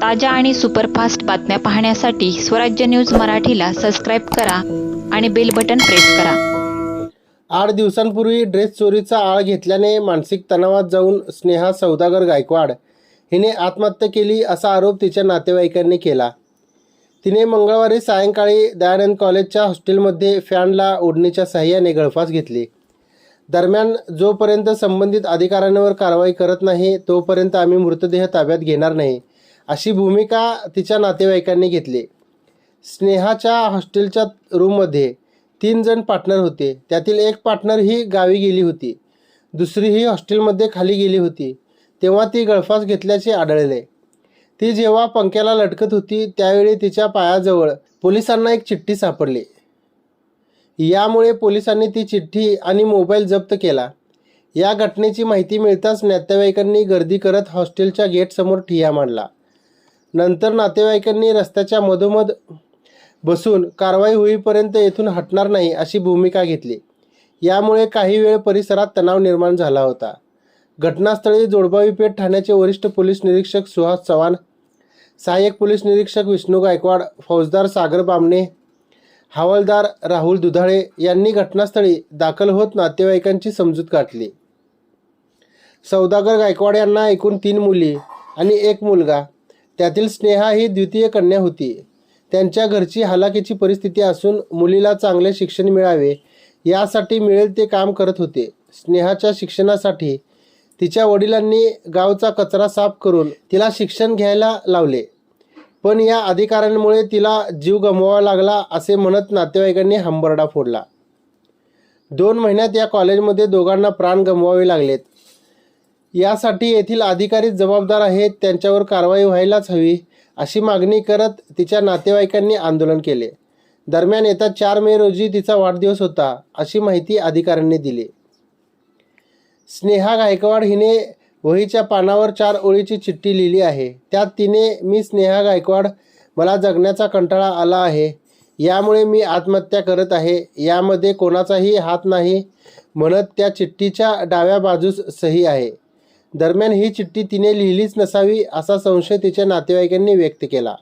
ताज्या आणि सुपरफास्ट बातम्या पाहण्यासाठी स्वराज्य न्यूज मराठीला सबस्क्राईब करा आणि बेल बटन प्रेस करा. आठ दिवसांपूर्वी ड्रेस चोरीचा आळ घेतल्याने मानसिक तणावात जाऊन स्नेहा सौदागर गायकवाड हिने आत्महत्या केली असा आरोप तिच्या नातेवाईकांनी केला. तिने मंगळवारी सायंकाळी दयानंद कॉलेजच्या हॉस्टेलमध्ये फॅनला ओढणीच्या सहाय्याने गळफास घेतली. दरम्यान जोपर्यंत संबंधित अधिकाऱ्यांवर कारवाई करत नाही तोपर्यंत आम्ही मृतदेह ताब्यात घेणार नाही. अशी भूमिका तिच्या नातेवाईकांनी घेतली. स्नेहाच्या हॉस्टेलच्या रूममध्ये तीन जण पार्टनर होते. त्यातील एक पार्टनर ही गावी गेली होती. दुसरी ही हॉस्टेलमध्ये खाली गेली होती. तेव्हा ती गळफास घेतल्याचे आढळले. ती जेव्हा पंख्याला लटकत होती त्यावेळी तिच्या पायाजवळ पोलिसांना एक चिठ्ठी सापडली. यामुळे पोलिसांनी ती चिठ्ठी आणि मोबाईल जप्त केला. या घटनेची माहिती मिळताच नातेवाईकांनी गर्दी करत हॉस्टेलच्या गेटसमोर ठिया मांडला. नंतर नातेवाईकांनी रस्त्याच्या मधोमध बसून कारवाई होईपर्यंत येथून हटणार नाही अशी भूमिका घेतली. यामुळे काही वेळ परिसरात तणाव निर्माण झाला होता. घटनास्थळी जोडबावी पेठ ठाण्याचे वरिष्ठ पोलीस निरीक्षक सुहास चव्हाण सहाय्यक पोलीस निरीक्षक विष्णू गायकवाड फौजदार सागर बामणे हवालदार राहुल दुधाळे यांनी घटनास्थळी दाखल होत नातेवाईकांची समजूत गाठली. सौदागर गायकवाड यांना एकूण तीन मुली आणि एक मुलगा. त्यातील स्नेहा ही द्वितीय कन्या होती. त्यांच्या घरची हालाकीची परिस्थिती असून मुलीला चांगले शिक्षण मिळावे यासाठी मिळेल ते काम करत होते. स्नेहाच्या शिक्षणासाठी तिच्या वडिलांनी गावचा कचरा साफ करून तिला शिक्षण घ्यायला लावले. पण या अधिकाऱ्यांमुळे तिला जीव गमवावा लागला असे म्हणत नातेवाईकांनी हंबरडा फोडला. दोन महिन्यात या कॉलेजमध्ये दोघांना प्राण गमवावे लागलेत. यासाठी येथील अधिकारी जबाबदार आहेत त्यांच्यावर कारवाई व्हायलाच हवी अशी मागणी करत तिच्या नातेवाईकांनी आंदोलन केले. दरम्यान येत्या चार मे रोजी तिचा वाढदिवस होता अशी माहिती अधिकाऱ्यांनी दिली. स्नेहा गायकवाड हिने वहीच्या पानावर चार ओळीची चिठ्ठी लिहिली आहे. त्यात तिने मी स्नेहा गायकवाड मला जगण्याचा कंटाळा आला आहे. यामुळे मी आत्महत्या करत आहे. यामध्ये कोणाचाही हात नाही. म्हणत त्या चिठ्ठीच्या डाव्या बाजूस सही आहे. दरम्यान ही चिठ्ठी तिने लिहिलीच नसावी असा संशय तिच्या नातेवाईकांनी व्यक्त केला.